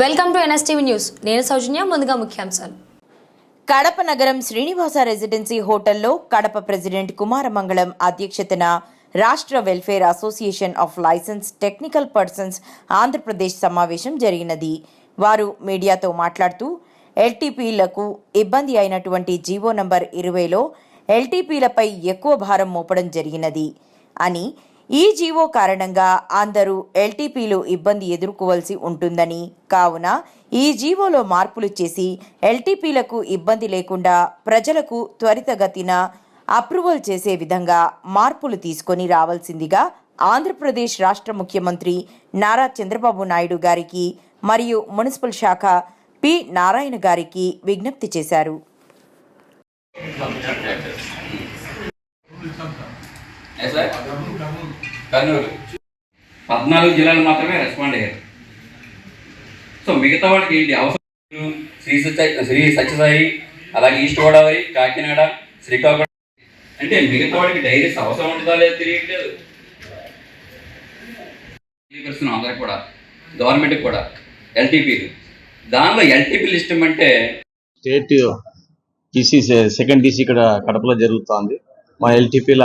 Welcome to NSTV news. నేను సౌజన్య ముందుగా ముఖ్యాంశాలు. కడప నగరం శ్రీనివాస రెసిడెన్సీ హోటల్లో కడప ప్రెసిడెంట్ కుమారమంగళం అధ్యక్షతన రాష్ట్ర welfare association of license technical persons Andhra Pradesh సమావేశం జరిగినది. వారు మీడియాతో మాట్లాడుతూ ఎల్టీపీలకు ఇబ్బంది అయినటువంటి జీవో నంబర్ ఇరవైలో ఎల్టీపీలపై ఎక్కువ భారం మోపడం జరిగినది అని ఈ జీవో కారణంగా అందరూ ఎల్టీపీలు ఇబ్బంది ఎదుర్కోవలసి ఉంటుందని కావున ఈ జీవోలో మార్పులు చేసి ఎల్టీపీలకు ఇబ్బంది లేకుండా ప్రజలకు త్వరితగతిన అప్రూవల్ చేసే విధంగా మార్పులు తీసుకొని రావాల్సిందిగా ఆంధ్రప్రదేశ్ రాష్ట్ర ముఖ్యమంత్రి నారా చంద్రబాబు నాయుడు గారికి మరియు మున్సిపల్ శాఖ పి నారాయణ గారికి విజ్ఞప్తి చేశారు. సార్ కర్నూలు. పద్నాలుగు జిల్లాలు మాత్రమే రెస్పాండ్ అయ్యారు. సో మిగతా వాళ్ళకి ఏంటి అవసరం? శ్రీ సత్య శ్రీ సత్యసాయి అలాగే ఈస్ట్ గోదావరి కాకినాడ శ్రీకాకుళం. అంటే మిగతా వాడికి డైరీస్ అవసరం ఉంటుందా లేదో తెలియట్లేదు. తెలియపరుస్తున్నాం అందరికి కూడా గవర్నమెంట్కి కూడా ఎల్టీపీలు. దానిలో ఎల్టీపీ లిస్ట్ అంటే స్టేట్ టీసీ సెకండ్ టీసీ ఇక్కడ కడపలో జరుగుతోంది. మా ఎల్టీపీల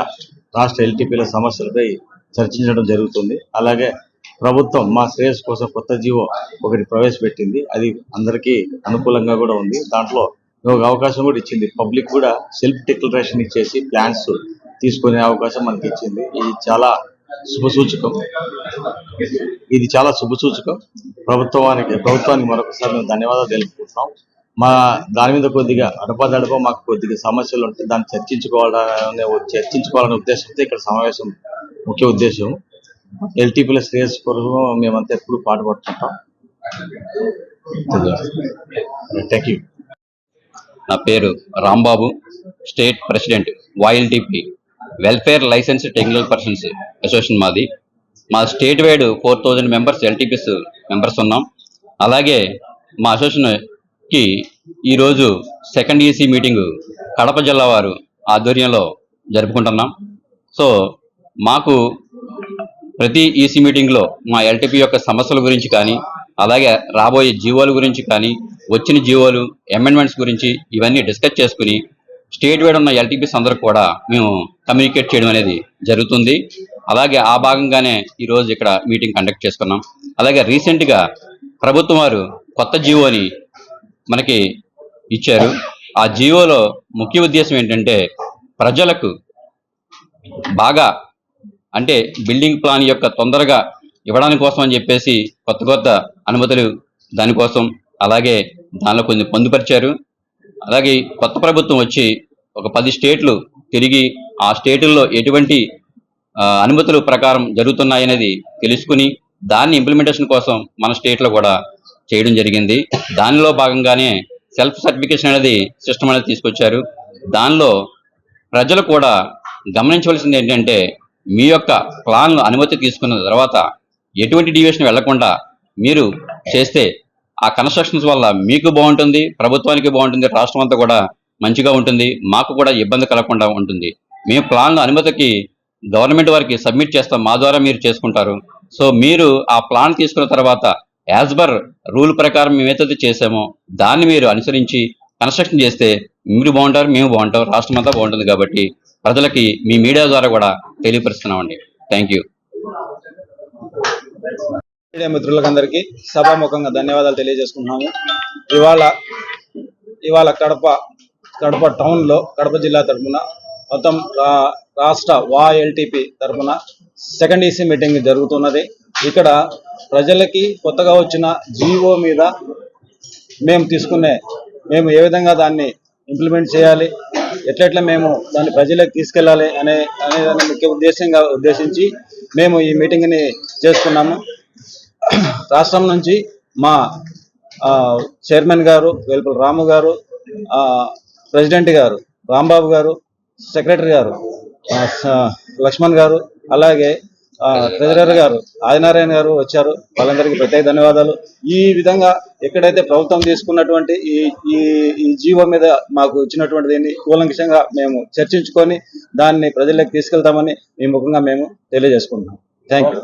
రాష్ట్ర ఎల్టీపీల సమస్యలపై చర్చించడం జరుగుతుంది. అలాగే ప్రభుత్వం మా శ్రేయస్ కోసం కొత్త జీవో ఒకటి ప్రవేశపెట్టింది. అది అందరికీ అనుకూలంగా కూడా ఉంది. దాంట్లో ఒక అవకాశం కూడా ఇచ్చింది. పబ్లిక్ కూడా సెల్ఫ్ డిక్లరేషన్ ఇచ్చేసి ప్లాన్స్ తీసుకునే అవకాశం మనకి ఇచ్చింది. ఇది చాలా శుభసూచకం. ఇది చాలా శుభసూచకం. ప్రభుత్వానికి ప్రభుత్వానికి మరొకసారి మేము ధన్యవాదాలు తెలుపుకుంటున్నాం. మా దాని మీద కొద్దిగా అడపదడప మాకు కొద్దిగా సమస్యలు ఉంటే దాన్ని చర్చించుకోవాలనే చర్చించుకోవాలనే ఉద్దేశంతో ఇక్కడ సమావేశం ముఖ్య ఉద్దేశం. ఎల్టీ ప్లస్ రేస్ కోసం మేమంతా ఎప్పుడు పాటుపడుతుంటాం థ్యాంక్ యూ నా పేరు Rambabu state president YLTP welfare license technical persons association మాది. మా state wide four thousand members LTPs members ఉన్నాం. అలాగే మా అసోసియేషన్కి ఈరోజు సెకండ్ ఈసీ మీటింగ్ కడప జిల్లా వారు ఆధ్వర్యంలో జరుపుకుంటున్నాం. సో మాకు ప్రతి ఈసీ మీటింగ్లో మా ఎల్టీపీ యొక్క సమస్యల గురించి కానీ అలాగే రాబోయే జీవోల గురించి కానీ వచ్చిన జీవోలు అమెండ్మెంట్స్ గురించి ఇవన్నీ డిస్కస్ చేసుకుని స్టేట్ వైడ్ ఉన్న ఎల్టీపీస్ అందరూ కూడా మేము కమ్యూనికేట్ చేయడం అనేది జరుగుతుంది. అలాగే ఆ భాగంగానే ఈరోజు ఇక్కడ మీటింగ్ కండక్ట్ చేసుకున్నాం. అలాగే రీసెంట్గా ప్రభుత్వం వారు కొత్త జీవోని మనకి ఇచ్చారు. ఆ జీవోలో ముఖ్య ఉద్దేశం ఏంటంటే ప్రజలకు బాగా అంటే బిల్డింగ్ ప్లాన్ యొక్క తొందరగా ఇవ్వడానికి కోసం అని చెప్పేసి కొత్త కొత్త అనుమతులు దానికోసం అలాగే దానిలో కొన్ని పొందుపరిచారు. అలాగే కొత్త ప్రభుత్వం వచ్చి ఒక పది స్టేట్లు తిరిగి ఆ స్టేటుల్లో ఎటువంటి అనుమతులు అనుమతుల ప్రకారం జరుగుతున్నాయనేది తెలుసుకుని దాన్ని ఇంప్లిమెంటేషన్ కోసం మన స్టేట్లో కూడా చేయడం జరిగింది. దానిలో భాగంగానే సెల్ఫ్ సర్టిఫికేషన్ అనేది సిస్టమ్ అనేది తీసుకొచ్చారు. దానిలో ప్రజలు కూడా గమనించవలసింది ఏంటంటే మీ యొక్క ప్లాన్లు అనుమతి తీసుకున్న తర్వాత ఎటువంటి డివియేషన్ వెళ్ళకుండా మీరు చేస్తే ఆ కన్స్ట్రక్షన్స్ వల్ల మీకు బాగుంటుంది ప్రభుత్వానికి బాగుంటుంది రాష్ట్రం అంతా కూడా మంచిగా ఉంటుంది మాకు కూడా ఇబ్బంది కలగకుండా ఉంటుంది. మేము ప్లాన్ అనుమతికి గవర్నమెంట్ వారికి సబ్మిట్ చేస్తాం మా ద్వారా మీరు చేసుకుంటారు. సో మీరు ఆ ప్లాన్ తీసుకున్న తర్వాత యాజ్ బర్ రూల్ ప్రకారం మేము చేసామో దాన్ని మీరు అనుసరించి కన్స్ట్రక్షన్ చేస్తే మీరు బాగుంటారు మేము బాగుంటాం రాష్ట్రం అంతా బాగుంటుంది కాబట్టి ప్రజలకి మీ మీడియా ద్వారా కూడా తెలియపరుస్తున్నామండి. థ్యాంక్ యూ మీడియా మిత్రులకందరికీ సభాముఖంగా ధన్యవాదాలు తెలియజేసుకుంటున్నాము. ఇవాళ ఇవాళ కడప కడప టౌన్లో కడప జిల్లా తరఫున మొత్తం రా- రాష్ట్ర వా ఎల్టీపీ తరఫున సెకండ్ ఈసీ మీటింగ్ జరుగుతున్నది. ఇక్కడ ప్రజలకి కొత్తగా వచ్చిన జీవో మీద మేము తీసుకునే మేము ఏ విధంగా దాన్ని ఇంప్లిమెంట్ చేయాలి ఎట్లెట్లా మేము దాన్ని ప్రజలకు తీసుకెళ్ళాలి అనే అనే దాన్ని ముఖ్య ఉద్దేశంగా ఉద్దేశించి మేము ఈ మీటింగ్ని చేసుకున్నాము. రాష్ట్రం నుంచి మా చైర్మన్ గారు వెలుపల రాము గారు ప్రెసిడెంట్ గారు రాంబాబు గారు సెక్రటరీ గారు లక్ష్మణ్ గారు అలాగే ట్రెజరర్ గారు ఆదినారాయణ గారు వచ్చారు. వాళ్ళందరికీ ప్రత్యేక ధన్యవాదాలు. ఈ విధంగా ఎక్కడైతే ప్రభుత్వం తీసుకున్నటువంటి ఈ ఈ ఈ జీవో మీద మాకు ఇచ్చినటువంటి దీన్ని కూలంకషంగా మేము చర్చించుకొని దాన్ని ప్రజలకు తీసుకెళ్తామని ఈ ముఖంగా మేము తెలియజేసుకుంటున్నాం. Thank you